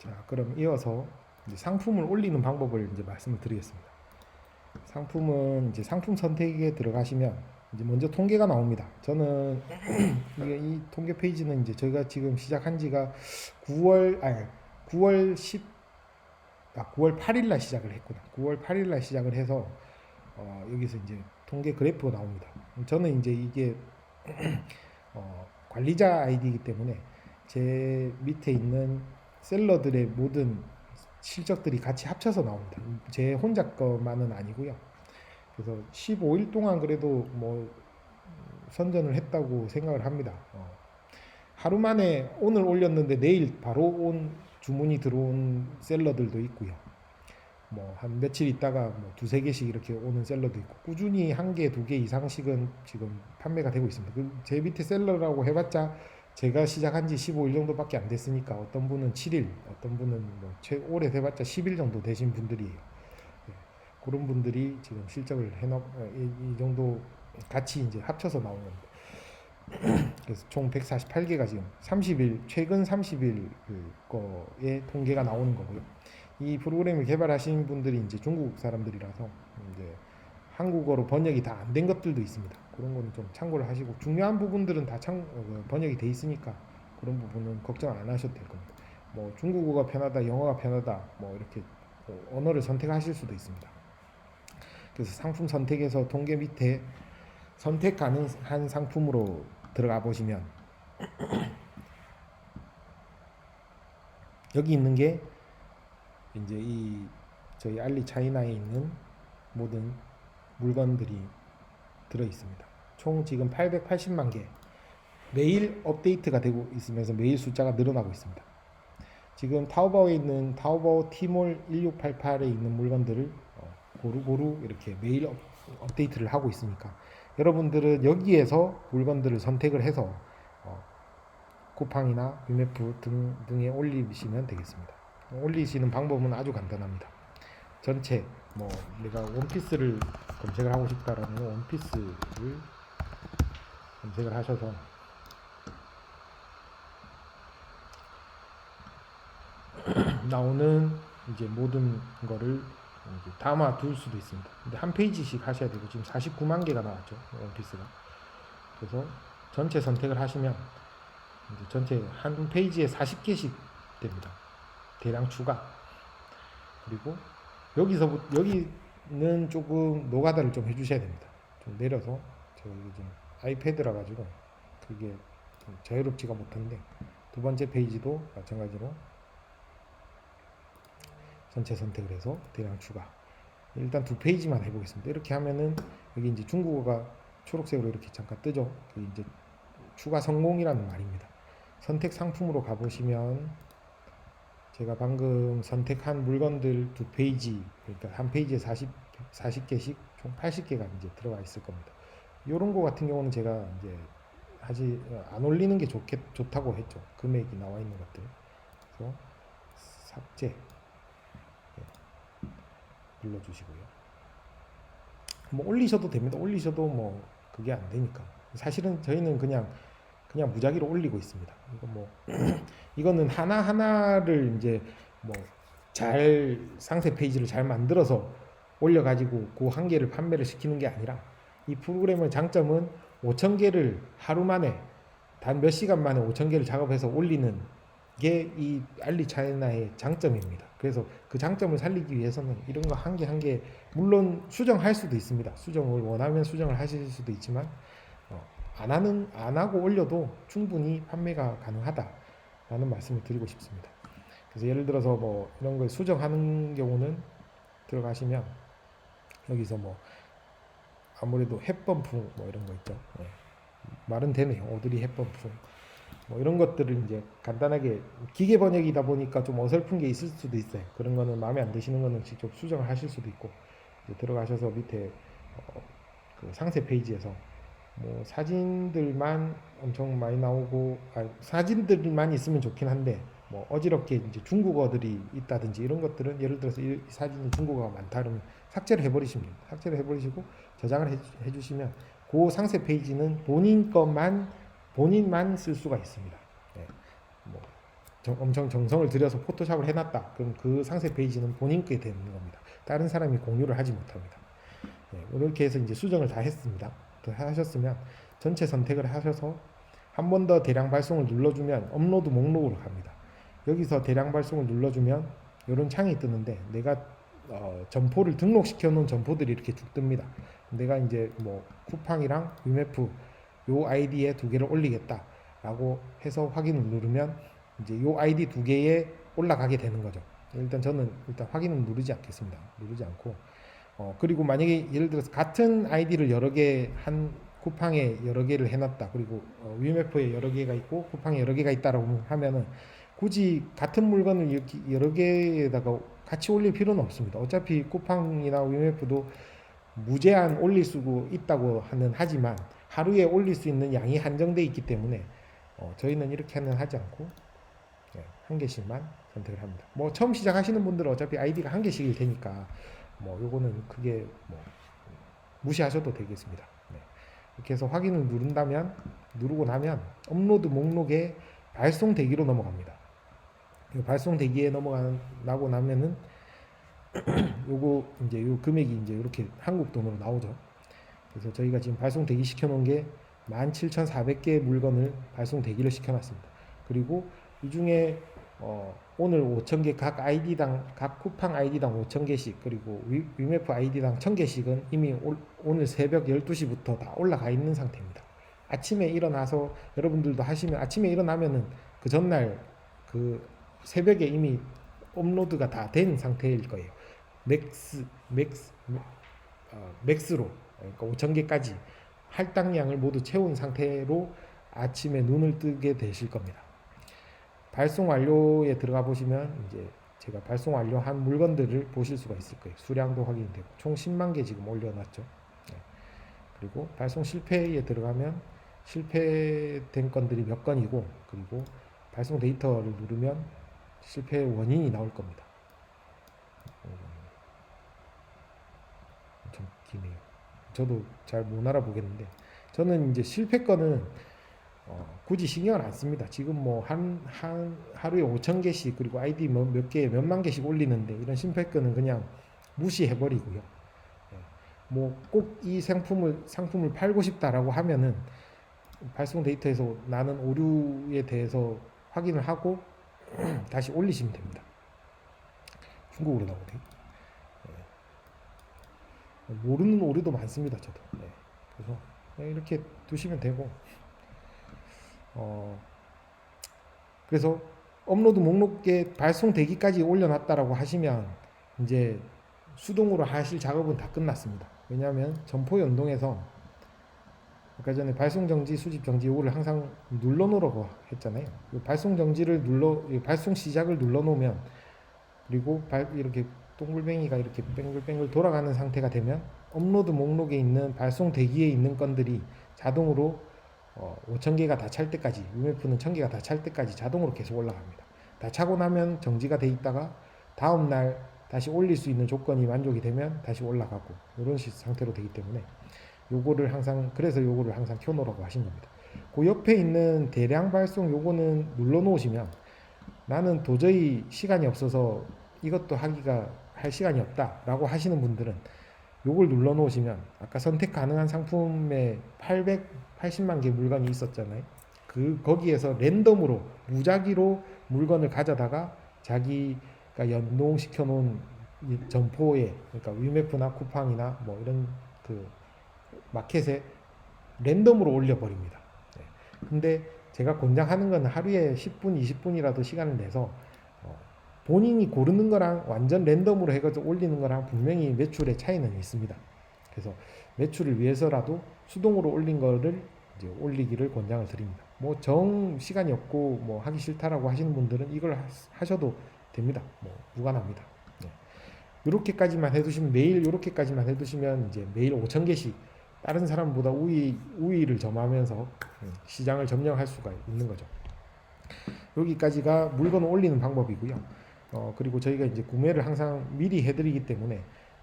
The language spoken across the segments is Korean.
자, 그럼 이어서 상품을 올리는 방법을 이제 말씀을 드리겠습니다. 상품은 이제 상품 선택에 들어가시면 이제 먼저 통계가 나옵니다. 저는 이게 이 통계 페이지는 이제 저희가 지금 시작한 지가 9월 아니 9월 10 아, 9월 8일 날 시작을 했구나. 9월 8일 날 시작을 해서 어, 여기서 이제 통계 그래프가 나옵니다. 저는 이제 이게 어, 관리자 아이디이기 때문에 제 밑에 있는 셀러들의 모든 실적들이 같이 합쳐서 나옵니다. 제 혼자 것만은 아니고요. 그래서 15일 동안 그래도 뭐 선전을 했다고 생각을 합니다. 어, 하루 만에 오늘 올렸는데 내일 바로 온 주문이 들어온 셀러들도 있고요. 뭐 한 며칠 있다가 뭐 두세 개씩 이렇게 오는 셀러도 있고 꾸준히 한 개, 두 개 이상씩은 지금 판매가 되고 있습니다. 그제 밑에 셀러라고 해봤자 제가 시작한 지 15일 정도밖에 안 됐으니까 어떤 분은 7일, 어떤 분은 뭐 최, 오래 돼봤자 10일 정도 되신 분들이에요. 예, 그런 분들이 지금 실적을 해놓 어, 이, 이 정도 같이 이제 합쳐서 나오는 겁니다. 그래서 총 148개가 지금 30일 최근 30일 거의 통계가 나오는 거고요. 이 프로그램을 개발하신 분들이 이제 중국 사람들이라서 이제 한국어로 번역이 다 안 된 것들도 있습니다. 그런 거는 좀 참고를 하시고 중요한 부분들은 다 참, 어, 번역이 돼 있으니까 그런 부분은 걱정 안 하셔도 될 겁니다. 뭐 중국어가 편하다, 영어가 편하다, 뭐 이렇게 어, 언어를 선택하실 수도 있습니다. 그래서 상품 선택에서 통계 밑에 선택 가능한 상품으로 들어가 보시면 여기 있는 게 이제 이 저희 알리 차이나에 있는 모든 물건들이 들어 있습니다. 총 지금 880만 개 매일 업데이트가 되고 있으면서 매일 숫자가 늘어나고 있습니다. 지금 타오바오에 있는 타오바오 티몰 1688에 있는 물건들을 어, 고루고루 이렇게 매일 업, 업데이트를 하고 있으니까 여러분들은 여기에서 물건들을 선택을 해서 어, 쿠팡이나 위메프 등 등에 올리시면 되겠습니다. 올리시는 방법은 아주 간단합니다. 전체 뭐 내가 원피스를 검색을 하고 싶다라는 원피스를 검색을 하셔서 나오는 이제 모든 거를 이제 담아 둘 수도 있습니다. 근데 한 페이지씩 하셔야 되고 지금 49만 개가 나왔죠 원피스가. 그래서 전체 선택을 하시면 이제 전체 한 페이지에 40개씩 됩니다. 대량 추가. 그리고 여기서 여기는 조금 노가다를 좀 해주셔야 됩니다. 좀 내려서 제가 이게 좀 아이패드라 가지고 그게 좀 자유롭지가 못한데 두 번째 페이지도 마찬가지로 전체 선택을 해서 대량 추가. 일단 두 페이지만 해보겠습니다. 이렇게 하면은 여기 이제 중국어가 초록색으로 이렇게 잠깐 뜨죠. 그 이제 추가 성공이라는 말입니다. 선택 상품으로 가보시면 제가 방금 선택한 물건들 두 페이지, 그러니까 한 페이지에 40, 40개씩 총 80개가 이제 들어가 있을 겁니다. 이런 거 같은 경우는 제가 이제 하지 안 올리는 게 좋겠, 좋다고 했죠. 금액이 나와 있는 것들. 그래서 삭제 네, 눌러주시고요. 뭐 올리셔도 됩니다. 올리셔도 뭐 그게 안 되니까. 사실은 저희는 그냥 그냥 무작위로 올리고 있습니다. 이거 뭐 이거는 하나 하나를 이제 뭐 잘 상세 페이지를 잘 만들어서 올려가지고 그 한 개를 판매를 시키는 게 아니라 이 프로그램의 장점은 5천 개를 하루 만에 단 몇 시간 만에 5천 개를 작업해서 올리는 게 이 알리 차이나의 장점입니다. 그래서 그 장점을 살리기 위해서는 이런 거 한 개 한 개 물론 수정할 수도 있습니다. 수정을 원하면 수정을 하실 수도 있지만 어, 안 하는 안 하고 올려도 충분히 판매가 가능하다라는 말씀을 드리고 싶습니다. 그래서 예를 들어서 뭐 이런 걸 수정하는 경우는 들어가시면 여기서 뭐 아무래도 햇번풍 뭐 이런 거 있죠. 예. 말은 되네요. 오드리 햇번풍 뭐 이런 것들을 이제 간단하게 기계 번역이다 보니까 좀 어설픈 게 있을 수도 있어요. 그런 거는 마음에 안 드시는 거는 직접 수정을 하실 수도 있고 이제 들어가셔서 밑에 어, 그 상세 페이지에서 뭐 사진들만 엄청 많이 나오고 아, 사진들만 있으면 좋긴 한데 뭐 어지럽게 이제 중국어들이 있다든지 이런 것들은 예를 들어서 이 사진이 중국어가 많다 그러면 삭제를 해버리시면. 삭제를 해버리시고 저장을 해, 해주시면 그 상세 페이지는 본인 것만 본인만 쓸 수가 있습니다. 네. 뭐 정- 엄청 정성을 들여서 포토샵을 해놨다. 그럼 그 상세 페이지는 본인 께 되는 겁니다. 다른 사람이 공유를 하지 못합니다. 네, 이렇게 해서 이제 수정을 다 했습니다. 또 하셨으면 전체 선택을 하셔서 한 번 더 대량 발송을 눌러주면 업로드 목록으로 갑니다. 여기서 대량 발송을 눌러주면 이런 창이 뜨는데 내가 어, 점포를 등록시켜 놓은 점포들이 이렇게 쭉 뜹니다. 내가 이제 뭐 쿠팡이랑 위메프 요 아이디에 두 개를 올리겠다 라고 해서 확인을 누르면 이제 요 아이디 두 개에 올라가게 되는 거죠. 일단 저는 일단 확인은 누르지 않겠습니다. 누르지 않고 어 그리고 만약에 예를 들어서 같은 아이디를 여러 개 한 쿠팡에 여러 개를 해놨다 그리고 어, 위메프에 여러 개가 있고 쿠팡에 여러 개가 있다라고 하면은 굳이 같은 물건을 이렇게 여러 개에다가 같이 올릴 필요는 없습니다. 어차피 쿠팡이나 위메프도 무제한 올릴 수 있다고 하는 하지만 하루에 올릴 수 있는 양이 한정돼 있기 때문에 어, 저희는 이렇게는 하지 않고 네, 한 개씩만 선택을 합니다. 뭐 처음 시작하시는 분들은 어차피 아이디가 한 개씩일 테니까 뭐 요거는 크게 뭐 무시하셔도 되겠습니다. 네. 이렇게 해서 확인을 누른다면 누르고 나면 업로드 목록에 발송 대기로 넘어갑니다. 이 발송 대기에 넘어가고 나면은 요거 이제 요 금액이 이제 이렇게 한국 돈으로 나오죠. 그래서 저희가 지금 발송 대기 시켜 놓은 게 17,400개의 물건을 발송 대기를 시켜 놨습니다. 그리고 이 중에 어, 오늘 5,000개 각 아이디당 각 쿠팡 아이디당 5,000개씩 그리고 위, 위메프 아이디당 1,000개씩은 이미 올, 오늘 새벽 12시부터 다 올라가 있는 상태입니다. 아침에 일어나서 여러분들도 하시면 아침에 일어나면은 그 전날 그 새벽에 이미 업로드가 다 된 상태일 거예요. 맥스 맥스 어, 맥스로 그러니까 5,000개까지 할당량을 모두 채운 상태로 아침에 눈을 뜨게 되실 겁니다. 발송 완료에 들어가 보시면 이제 제가 발송 완료한 물건들을 보실 수가 있을 거예요. 수량도 확인되고 총 10만 개 지금 올려놨죠. 네. 그리고 발송 실패에 들어가면 실패된 건들이 몇 건이고 그리고 발송 데이터를 누르면 실패 원인이 나올 겁니다. 음, 좀 기네요. 저도 잘 못 알아보겠는데 저는 이제 실패 건은 어, 굳이 신경을 안 씁니다. 지금 뭐 한 한 하루에 5천 개씩 그리고 아이디 뭐몇 개, 몇만 개씩 올리는데 이런 실패 건은 그냥 무시해 버리고요. 뭐 꼭 이 상품을 상품을 팔고 싶다라고 하면은 발송 데이터에서 나는 오류에 대해서 확인을 하고 다시 올리시면 됩니다. 중국어로 나오네. 네. 모르는 오류도 많습니다, 저도. 네. 그래서 그냥 이렇게 두시면 되고. 어, 그래서 업로드 목록에 발송 대기까지 올려놨다라고 하시면 이제 수동으로 하실 작업은 다 끝났습니다. 왜냐하면 점포 연동해서 아까 전에 발송 정지, 수집 정지 이거를 항상 눌러 놓으라고 했잖아요. 이 발송 정지를 눌러 이 발송 시작을 눌러 놓으면 그리고 발, 이렇게 동글뱅이가 이렇게 뱅글뱅글 돌아가는 상태가 되면 업로드 목록에 있는 발송 대기에 있는 건들이 자동으로 어, 5,000개가 다 찰 때까지 UMF는 1,000개가 다 찰 때까지 자동으로 계속 올라갑니다. 다 차고 나면 정지가 돼 있다가 다음 날 다시 올릴 수 있는 조건이 만족이 되면 다시 올라가고 이런 식 상태로 되기 때문에 요거를 항상 그래서 요거를 항상 켜놓으라고 하신 겁니다. 그 옆에 있는 대량 발송 요거는 눌러 놓으시면 나는 도저히 시간이 없어서 이것도 하기가 할 시간이 없다라고 하시는 분들은 요걸 눌러 놓으시면 아까 선택 가능한 상품에 880만 개 물건이 있었잖아요. 그 거기에서 랜덤으로 무작위로 물건을 가져다가 자기가 연동시켜 놓은 이 점포에 그러니까 위메프나 쿠팡이나 뭐 이런 그 마켓에 랜덤으로 올려 버립니다. 네. 근데 제가 권장하는 건 하루에 10분, 20분이라도 시간을 내서 어, 본인이 고르는 거랑 완전 랜덤으로 해가지고 올리는 거랑 분명히 매출의 차이는 있습니다. 그래서 매출을 위해서라도 수동으로 올린 거를 이제 올리기를 권장을 드립니다. 뭐 정 시간이 없고 뭐 하기 싫다라고 하시는 분들은 이걸 하- 하셔도 됩니다. 뭐 무관합니다. 네. 이렇게까지만 해두시면 매일 이렇게까지만 해두시면 이제 매일 5천 개씩 다른 사람보다 우위 우위를 점하면서 음, 시장을 점령할 수가 있는 거죠. 여기까지가 물건을 올리는 방법이고요. 어, 그리고 저희가 이제 구매를 항상 미리 해드리기 때문에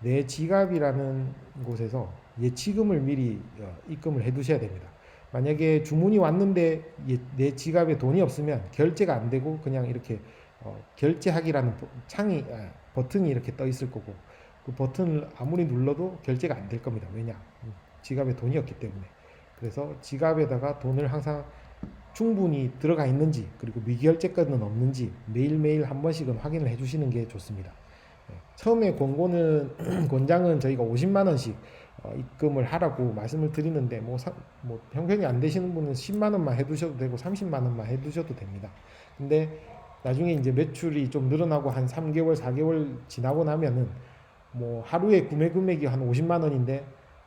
내 지갑이라는 곳에서 예치금을 미리 어, 입금을 해두셔야 됩니다. 만약에 주문이 왔는데 예- 내 지갑에 돈이 없으면 결제가 안 되고 그냥 이렇게 어, 결제하기라는 버- 창이 아, 버튼이 이렇게 떠 있을 거고 그 버튼을 아무리 눌러도 결제가 안 될 겁니다. 왜냐? 음, 지갑에 돈이 없기 때문에. 그래서 지갑에다가 돈을 항상 충분히 들어가 있는지 그리고 미결제권은 없는지 매일매일 한 번씩은 확인을 해 주시는 게 좋습니다. 예, 처음에 권고는 권장은 저희가 50만 원씩 어, 입금을 하라고 말씀을 드리는데 뭐, 사, 뭐 형편이 안 되시는 분은 10만 원만 해 두셔도 되고 30만 원만 해 두셔도 됩니다. 근데 나중에 이제 매출이 좀 늘어나고 한 3개월, 4개월 지나고 나면은 뭐 하루에 구매 금액이 한 50만 원인데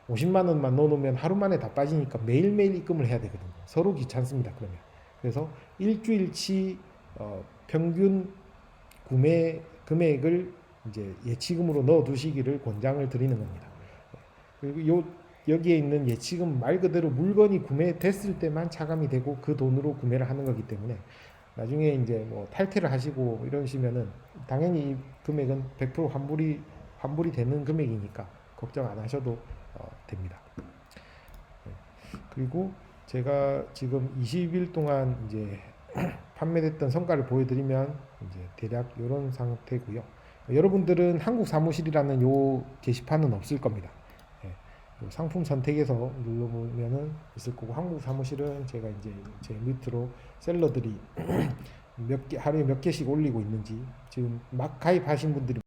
50만 원만 넣어놓으면 하루 만에 다 빠지니까 매일매일 입금을 해야 되거든요. 서로 귀찮습니다. 그러면 그래서 일주일치 어, 평균 구매 금액을 이제 예치금으로 넣어두시기를 권장을 드리는 겁니다. 그리고 요 여기에 있는 예치금 말 그대로 물건이 구매됐을 때만 차감이 되고 그 돈으로 구매를 하는 거기 때문에 나중에 이제 뭐 탈퇴를 하시고 이러시면은 당연히 이 금액은 100% 환불이 환불이 되는 금액이니까 걱정 안 하셔도 어, 됩니다. 네. 그리고 제가 지금 20일 동안 이제 판매됐던 성과를 보여드리면 이제 대략 이런 상태고요. 여러분들은 한국 사무실이라는 요 게시판은 없을 겁니다. 예, 요 상품 선택에서 눌러보면은 있을 거고 한국 사무실은 제가 이제 제 밑으로 셀러들이 몇 개 하루에 몇 개씩 올리고 있는지 지금 막 가입하신 분들이